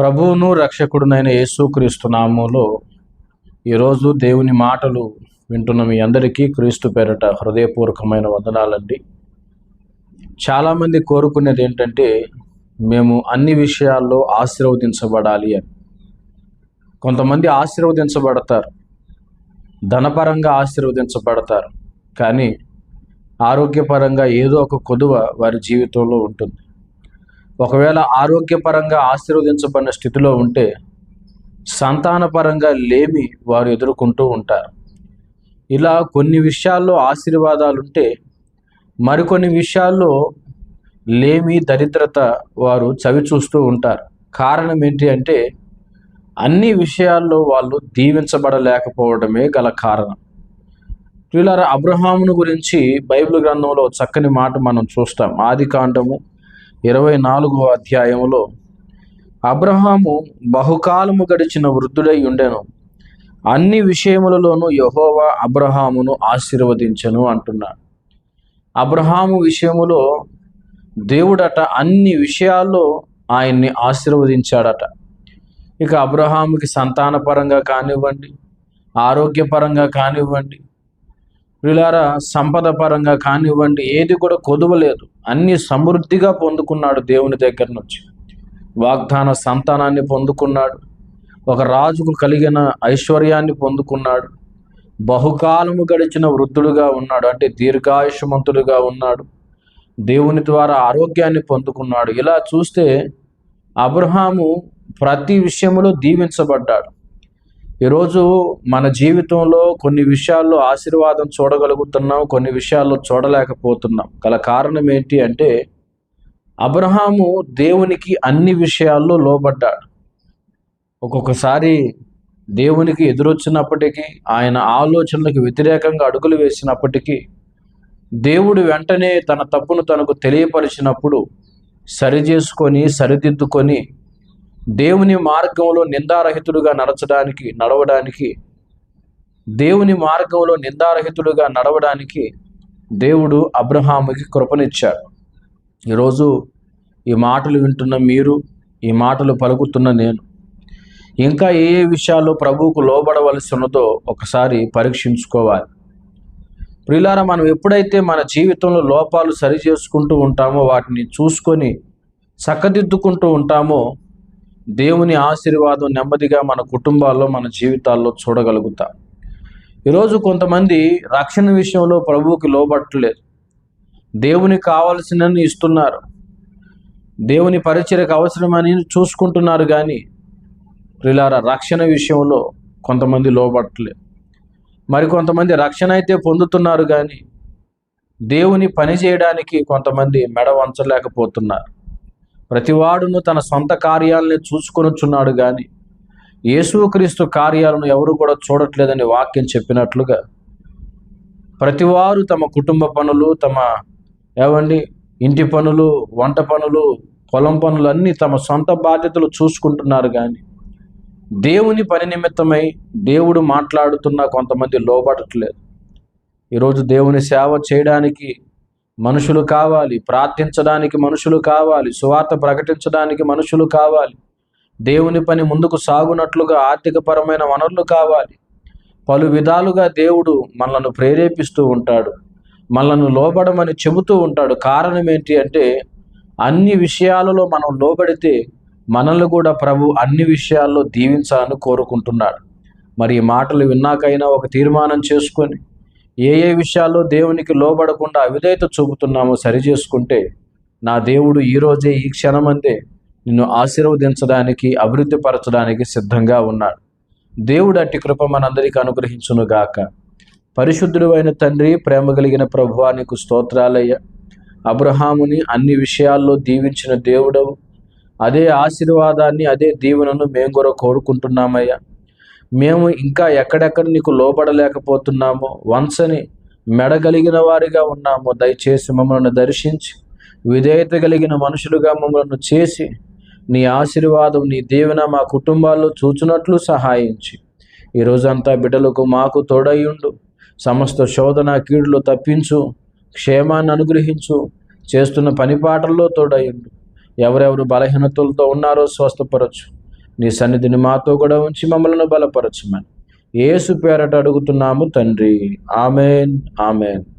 ప్రభువును రక్షకుడునైన యేసుక్రీస్తు నామంలో ఈరోజు దేవుని మాటలు వింటున్న మీ అందరికీ క్రీస్తు పేరట హృదయపూర్వకమైన వందనాలండి. చాలామంది కోరుకునేది ఏంటంటే మేము అన్ని విషయాల్లో ఆశీర్వదించబడాలి అని. కొంతమంది ఆశీర్వదించబడతారు ధనపరంగా ఆశీర్వదించబడతారు కానీ ఆరోగ్యపరంగా ఏదో ఒక కొదువ వారి జీవితంలో ఉంటుంది. ఒకవేళ ఆరోగ్యపరంగా ఆశీర్వదించబడిన స్థితిలో ఉంటే సంతానపరంగా లేమి వారు ఎదుర్కొంటూ ఉంటారు. ఇలా కొన్ని విషయాల్లో ఆశీర్వాదాలు ఉంటే మరికొన్ని విషయాల్లో లేమి దరిద్రత వారు చవి చూస్తూ ఉంటారు. కారణం ఏంటి అంటే అన్ని విషయాల్లో వాళ్ళు దీవించబడలేకపోవడమే గల కారణం. వీళ్ళ అబ్రహామును గురించి బైబిల్ గ్రంథంలో చక్కని మాట మనం చూస్తాం. ఆది కాండము ఇరవై నాలుగో అధ్యాయంలో అబ్రహాము బహుకాలము గడిచిన వృద్ధుడై ఉండెను. అన్ని విషయములలోనూ యహోవా అబ్రహామును ఆశీర్వదించను అంటున్నాడు. అబ్రహాము విషయములో దేవుడట అన్ని విషయాల్లో ఆయన్ని ఆశీర్వదించాడట. ఇక అబ్రహాముకి సంతానపరంగా కానివ్వండి ఆరోగ్యపరంగా కానివ్వండి వీళ్ళారా సంపద పరంగా కానివ్వండి ఏది కూడా కొదవలేదు అన్ని సమృద్ధిగా పొందుకున్నాడు దేవుని దగ్గర నుంచి. వాగ్దాన సంతానాన్ని పొందుకున్నాడు. ఒక రాజుకు కలిగిన ఐశ్వర్యాన్ని పొందుకున్నాడు. బహుకాలము గడిచిన వృద్ధుడుగా ఉన్నాడు అంటే దీర్ఘాయుషమంతుడుగా ఉన్నాడు. దేవుని ద్వారా ఆరోగ్యాన్ని పొందుకున్నాడు. ఇలా చూస్తే అబ్రహాము ప్రతి విషయంలో దీవించబడ్డాడు. ఈరోజు మన జీవితంలో కొన్ని విషయాల్లో ఆశీర్వాదం చూడగలుగుతున్నాం కొన్ని విషయాల్లో చూడలేకపోతున్నాం. గల కారణం ఏంటి అంటే అబ్రహాము దేవునికి అన్ని విషయాల్లో లోబడ్డాడు. ఒక్కొక్కసారి దేవునికి ఎదురొచ్చినప్పటికీ ఆయన ఆలోచనలకు వ్యతిరేకంగా అడుగులు వేసినప్పటికీ దేవుడు వెంటనే తన తప్పును తనకు తెలియపరిచినప్పుడు సరిచేసుకొని సరిదిద్దుకొని దేవుని మార్గంలో నిందారహితుడుగా నడచడానికి నడవడానికి దేవుని మార్గంలో నిందారహితుడుగా నడవడానికి దేవుడు అబ్రహాముకి కృపనిచ్చాడు. ఈరోజు ఈ మాటలు వింటున్న మీరు ఈ మాటలు పలుకుతున్న నేను ఇంకా ఏ ఏ విషయాల్లో ప్రభువుకు లోబడవలసి ఉన్నదో ఒకసారి పరీక్షించుకోవాలి. ప్రియులారా మనం ఎప్పుడైతే మన జీవితంలో లోపాలు సరి చేసుకుంటూ ఉంటామో వాటిని చూసుకొని చక్కదిద్దుకుంటూ ఉంటామో దేవుని ఆశీర్వాదం నెమ్మదిగా మన కుటుంబాల్లో మన జీవితాల్లో చూడగలుగుతాం. ఈరోజు కొంతమంది రక్షణ విషయంలో ప్రభువుకి లోబట్టలేదు. దేవుని కావలసినన్ని ఇస్తున్నారు. దేవుని పరిచయకు అవసరమని చూసుకుంటున్నారు కానీ ప్రిలార రక్షణ విషయంలో కొంతమంది లోబట్టలేదు. మరికొంతమంది రక్షణ అయితే పొందుతున్నారు కానీ దేవుని పని చేయడానికి కొంతమంది మెడ వంచలేకపోతున్నారు. ప్రతివాడును తన సొంత కార్యాలని చూసుకొనొచ్చున్నాడు కానీ యేసుక్రీస్తు కార్యాలను ఎవరు కూడా చూడట్లేదని వాక్యం చెప్పినట్లుగా ప్రతివారు తమ కుటుంబ పనులు తమ ఏమండి ఇంటి పనులు వంట పనులు పొలం పనులు అన్నీ తమ సొంత బాధ్యతలు చూసుకుంటున్నారు కానీ దేవుని పని నిమిత్తమై దేవుడు మాట్లాడుతున్న కొంతమంది లోబడట్లేదు. ఈరోజు దేవుని సేవ చేయడానికి మనుషులు కావాలి ప్రార్థించడానికి మనుషులు కావాలి సువార్త ప్రకటించడానికి మనుషులు కావాలి దేవుని పని ముందుకు సాగునట్లుగా ఆర్థికపరమైన వనరులు కావాలి. పలు విధాలుగా దేవుడు మనలను ప్రేరేపిస్తూ ఉంటాడు మనలను లోబడమని చెబుతూ ఉంటాడు. కారణం ఏంటి అంటే అన్ని విషయాలలో మనం లోబడితే మనల్ని కూడా ప్రభు అన్ని విషయాల్లో దీవించాలని కోరుకుంటున్నాడు. మరి ఈ మాటలు విన్నాకైనా ఒక తీర్మానం చేసుకొని ఏ ఏ విషయాల్లో దేవునికి లోబడకుండా అవిధేయత చూపుతున్నామో సరి చేసుకుంటే నా దేవుడు ఈరోజే ఈ క్షణమందే నిన్ను ఆశీర్వదించడానికి అభివృద్ధిపరచడానికి సిద్ధంగా ఉన్నాడు. దేవుడు అట్టి కృప మనందరికీ అనుగ్రహించునుగాక పరిశుద్ధుడు అయిన తండ్రి ప్రేమ కలిగిన ప్రభువా నీకు స్తోత్రాలయ్య. అబ్రహాముని అన్ని విషయాల్లో దీవించిన దేవుడవు. అదే ఆశీర్వాదాన్ని అదే దీవెనను మేము కూడా కోరుకుంటున్నామయ్యా. మేము ఇంకా ఎక్కడెక్కడ నీకు లోపడలేకపోతున్నామో వంశని మెడగలిగిన వారిగా ఉన్నామో దయచేసి మమ్మల్ని దర్శించి విధేయత కలిగిన మనుషులుగా మమ్మల్ని చేసి నీ ఆశీర్వాదం నీ దీవెన మా కుటుంబాల్లో చూచునట్లు సహాయించి. ఈ రోజంతా బిడ్డలకు మాకు తోడయ్యుండు. సమస్త శోధన కీడులు తప్పించు క్షేమాన్ని అనుగ్రహించు చేస్తున్న పనిపాటల్లో తోడయ్యుండు. ఎవరెవరు బలహీనతలతో ఉన్నారో స్వస్థపరచు. నీ సన్నిధిని మాతో కూడా ఉంచి మమ్మల్ని బలపరచమని. ఏసు పేరట అడుగుతున్నాము తండ్రి. Amen amen.